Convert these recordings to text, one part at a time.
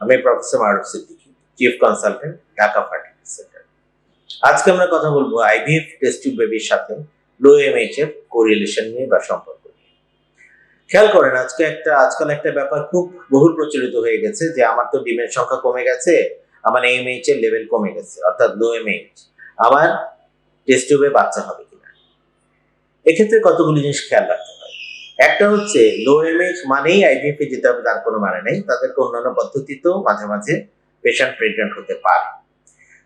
আমি professor Maruf Siddiqui chief consultant Dhaka fertility centre আজকে আমরা কথা বলব আইভিএফ টেস্ট টিউব বেবির সাথে লো এমএইচ এর কোরিলেশন নিয়ে বা সম্পর্ক নিয়ে। খেয়াল করেন, আজকে একটা, আজকাল একটা ব্যাপার খুব বহুল প্রচলিত হয়ে গেছে যে আমার তো ডিমের সংখ্যা কমে গেছে, আমার এমএইচ এর লেভেল কমে গেছে, অর্থাৎ লো এমএইচ আমার টেস্ট টিউবে বাচ্চা হবে কিনা? এক্ষেত্রে কতগুলি জিনিস খেয়াল রাখতে হয়? একটা হচ্ছে লো এমএইচ মানেই আইভিএফ যেতে হবে, তার কোনো মানে নেই। তাদেরকে অন্যান্য পদ্ধতিতেও মাঝে মাঝে পেশেন্ট প্রেগনেন্ট হতে পারে।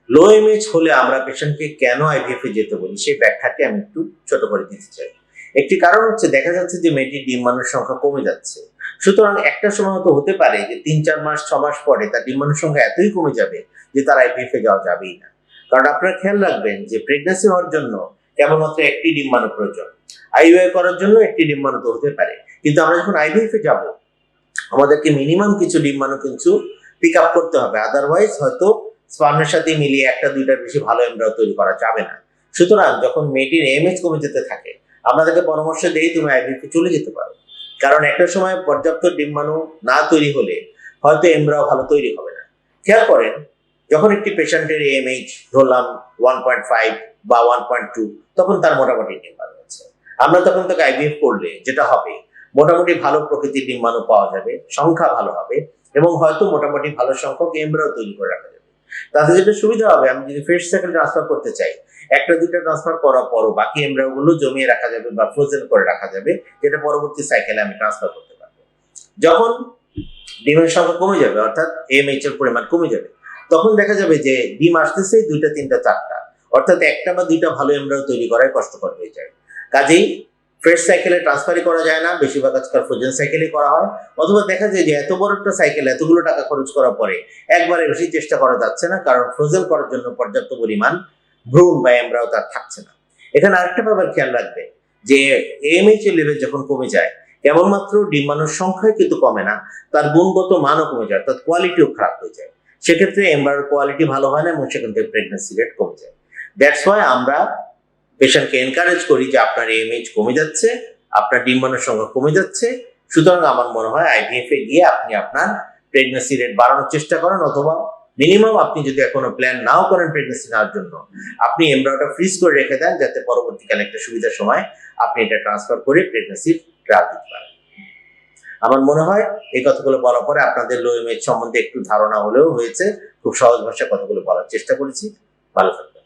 লো এমএইচ হলে আমরা পেশেন্টকে কেন আইভিএফ এ যেতে বলি, সেই ব্যাখ্যাটি আমি একটু ছোট করে দিতে চাই। একটি কারণ হচ্ছে, দেখা যাচ্ছে যে মেয়েটির ডিম মানুষ সংখ্যা কমে যাচ্ছে। সুতরাং একটা সময় তো হতে পারে যে তিন, চার মাস, ছ মাস পরে তার ডিম মানুষ সংখ্যা এতই কমে যাবে যে তার আইভিএফ এ যাওয়া যাবেই না। কারণ আপনারা খেয়াল রাখবেন যে প্রেগনেন্সি হওয়ার জন্য কেবলমাত্র একটি ডিম্বাণু প্রয়োজন। আইইউআই করার জন্য একটি ডিম্বাণু তো হতে পারে। কিন্তু আমরা যখন আইভিএফ এ যাব, আমাদেরকে মিনিমাম কিছু ডিম্বাণু কিন্তু পিক আপ করতে হবে। আদারওয়াইজ হয়তো স্পার্মের সাথে মিলিয়ে একটা দুইটার বেশি ভালো এমব্রাও তৈরি করা যাবে না। সুতরাং যখন মেয়েটির এমএচ কমে যেতে থাকে তাকে পরামর্শ দেই তুমি আইভিএফ চলে যেতে পারো। কারণ একটা সময় পর্যাপ্ত ডিম্বাণু না তৈরি হলে হয়তো এমব্রাও ভালো তৈরি হবে না। খেয়াল করেন, যখন একটি পেশেন্টের এমএইচ ধরলাম ওয়ান পয়েন্ট ফাইভ বা ওয়ান পয়েন্ট টু তখন তার মোটামুটি ডিম্বাণু। আমরা তখন তাকে আইভিএফ করলে যেটা হবে, মোটামুটি ভালো প্রকৃতির ডিম্বাণু পাওয়া যাবে, সংখ্যা ভালো হবে এবং হয়তো মোটামুটি ভালো সংখ্যক এমব্রাও তৈরি করে রাখা যাবে। তাতে যেটা সুবিধা হবে, আমি যদি ফ্রেশ সাইকেল ট্রান্সফার করতে চাই, একটা দুইটা ট্রান্সফার করার পরও বাকি এমব্রাও গুলো জমিয়ে রাখা যাবে বা ফ্রোজেন করে রাখা যাবে, যেটা পরবর্তী সাইকেলে আমি ট্রান্সফার করতে পারব। যখন ডিমের সংখ্যা কমে যাবে, অর্থাৎ এমএইচ এর পরিমাণ কমে যাবে, তখন দেখা যাবে যে ডিম আসতেছে, দুইটা, তিনটা, চারটা। অর্থাৎ একটা বা দুইটা ভালো এমব্রাও তৈরি করাই কষ্টকর হয়ে যায়। কাজেই ফ্রেশ সাইকেলে ট্রান্সফারই করা যায় না, বেশিরভাগ আজকাল ফ্রোজেন সাইকেলই করা হয়। অথবা দেখা যায় যে এত বড় একটা সাইকেল এতগুলো টাকা খরচ করার পরে একবারে বেশি চেষ্টা করা যাচ্ছে না, কারণ ফ্রোজেন করার জন্য পর্যাপ্ত পরিমাণ ভ্রূণ বা এমব্রাও তার থাকছে না। এখানে আরেকটা ব্যাপার খেয়াল রাখবে যে এমএইচ এর লেভেল যখন কমে যায়, কেবলমাত্র ডিম্বাণুর সংখ্যায় কিন্তু কমে না, তার গুণগত মানও কমে যায়, অর্থাৎ কোয়ালিটিও খারাপ হয়ে যায়। সেক্ষেত্রে এমব্রাওর কোয়ালিটি ভালো হয় না এবং সেখান থেকে প্রেগনেন্সি রেট কমে যায়। দ্যাটস ওয়াই আমরা পেশেন্টকে এনকারেজ করি যে আপনার এমএইচ কমে যাচ্ছে, আপনার ডিম্বাণুর সংখ্যা কমে যাচ্ছে। সুতরাং আমার মনে হয় আইভিএফ এ গিয়ে আপনি আপনার প্রেগনেন্সি রেট বাড়ানোর চেষ্টা করেন অথবা মিনিমাম আপনি যদি এখনও প্ল্যান নাও করেন প্রেগনেন্সি নেওয়ার জন্য, আপনি এমব্রাওটা ফ্রিজ করে রেখে দেন যাতে পরবর্তীকালে একটা সুবিধার সময় আপনি এটা ট্রান্সফার করে প্রেগনেন্সির ট্রায়াল দিতে পারেন। আমার মনে হয় এই কথাগুলো বলার পরে আপনাদের লো এমএইচ সম্বন্ধে একটু ধারণা হলেও হয়েছে। খুব সহজ ভাষায় কথাগুলো বলার চেষ্টা করেছি। ভালো থাকবেন।